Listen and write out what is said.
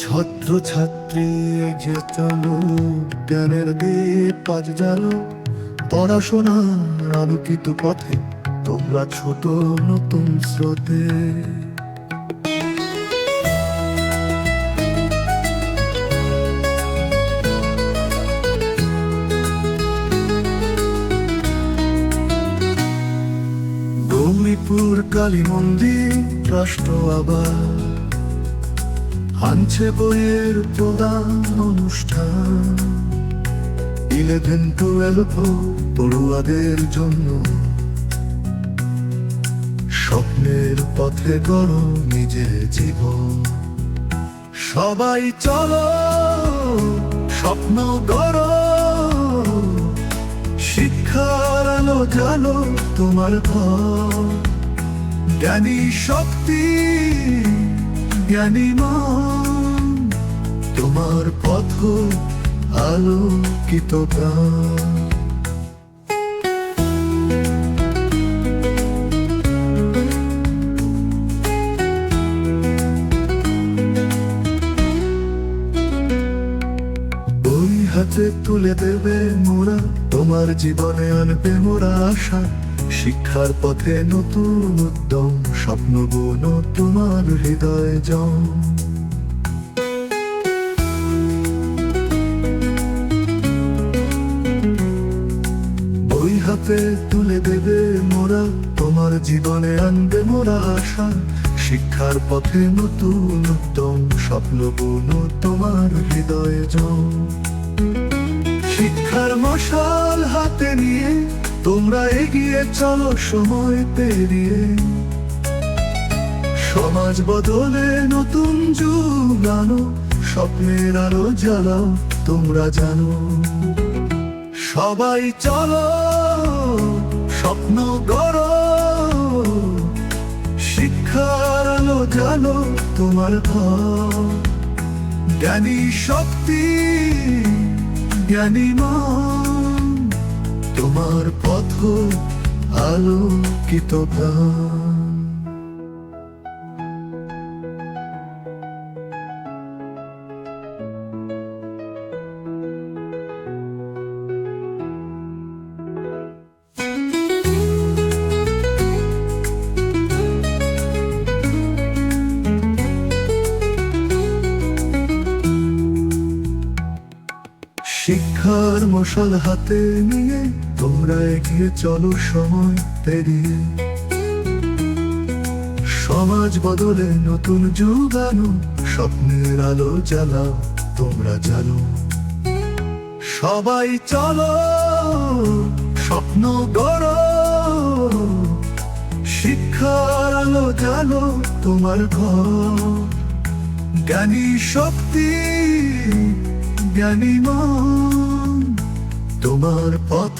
ছত্র ছাত্রী চলো, জ্ঞানের গেট পাজ জানো পড়াশোনার আলোকিত পথে, তোমরা ছোট নতুন স্রোতে। গৌরীপুর কালী মন্দির, রাষ্ট্র আবার আনছে বইয়ের প্রদান অনুষ্ঠান। ইলেভেন টুয়েলভ পড়ুয়াদের জন্য। স্বপ্নের পথে গড়ো নিজের জীবন। সবাই চলো, স্বপ্ন গড়ো। শিক্ষার আলো জানো তোমার ঘর। জ্ঞানী শক্তি জ্ঞানী তোমার পথ আলোকিত প্রাণ। হাতে তুলে দেবে মোরা, তোমার জীবনে আনবে মোরা আশা, শিক্ষার পথে নতুন উদ্যম। স্বপ্ন গুণ তোমার হৃদয় জম। বই হাতে তুলে দেবে মোরা, তোমার জীবনে আনবে মোরা আশা। শিক্ষার পথে নতুন উদ্যম, স্বপ্ন গুণ তোমার হৃদয়ে জম। শিক্ষার মশাল হাতে নিয়ে, তোমরা এগিয়ে চলো সময় পেরিয়ে। সমাজ বদলে নতুন যুগ আনো, স্বপ্নের আলো জ্বালাও, তোমরা জানো। সবাই চলো, স্বপ্ন গড়ো, শিক্ষার আলো জানো তোমার ঘর। জ্ঞানী শক্তি, জ্ঞানী মন, তোমার পথ আলোকিত প্রাণ। শিক্ষার মশাল হাতে নিয়ে, তোমরা এগিয়ে চলো সময় পেরিয়ে। সমাজ বদলে নতুন যুগ আনো, স্বপ্নের আলো জ্বালাও তোমরা জানো। সবাই চলো, স্বপ্ন গড়ো, শিক্ষার আলো জানো তোমার ঘর। জ্ঞানী শক্তি, জ্ঞানী মন। তোমার পথ